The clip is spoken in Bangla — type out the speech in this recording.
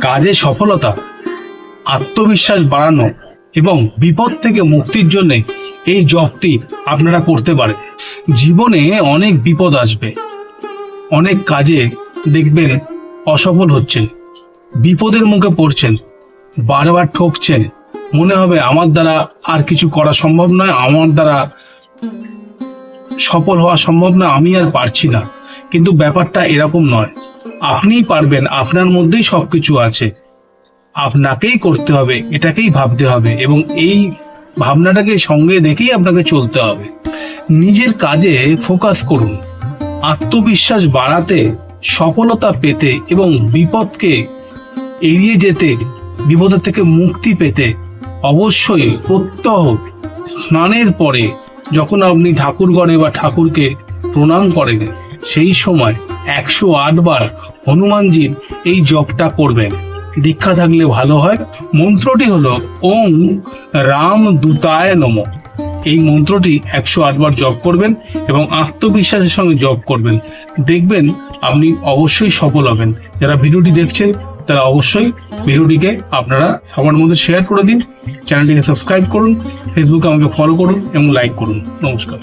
কাজে সফলতা, আত্মবিশ্বাস বাড়ানো এবং বিপদ থেকে মুক্তির জন্য এই জবটি আপনারা করতে পারেন। জীবনে অনেক বিপদ আসবে। অনেক কাজে দেখবেন অসফল হচ্ছেন। বিপদের মুখে পড়ছেন, বারবার ঠকছেন। মনে হবে আমার দ্বারা আর কিছু করা সম্ভব নয়, আমার দ্বারা সফল হওয়া সম্ভব না আমি আর পারছি না। কিন্তু ব্যাপারটা এরকম নয়। আপনিই পারবেন, আপনার মধ্যেই সবকিছু আছে। আপনাকেই করতে হবে, এটাকেই ভাবতে হবে এবং এই ভাবনাটাকে সঙ্গে দেখেই আপনাকে চলতে হবে। নিজের কাজে ফোকাস করুন। আত্মবিশ্বাস বাড়াতে, সফলতা পেতে এবং বিপদকে এড়িয়ে যেতে বিপদের থেকে মুক্তি পেতে অবশ্যই প্রত্যহ স্নানের পরে যখন আপনি ঠাকুরগড়ে বা ঠাকুরকে প্রণাম করেন সেই সময় একশো বার হনুমানজির এই জপটা করবেন। দীক্ষা থাকলে ভালো হয়। মন্ত্রটি হলো, ওং রাম দূতায় নম। এই মন্ত্রটি একশো বার জপ করবেন এবং আত্মবিশ্বাসের সঙ্গে জপ করবেন। দেখবেন আপনি অবশ্যই সফল হবেন। যারা ভিডিওটি দেখছেন, তারা অবশ্যই ভিডিওটিকে আপনারা সবার মধ্যে শেয়ার করে দিন। চ্যানেলটিকে সাবস্ক্রাইব করুন ফেসবুকে আমাকে ফলো করুন এবং লাইক করুন। নমস্কার।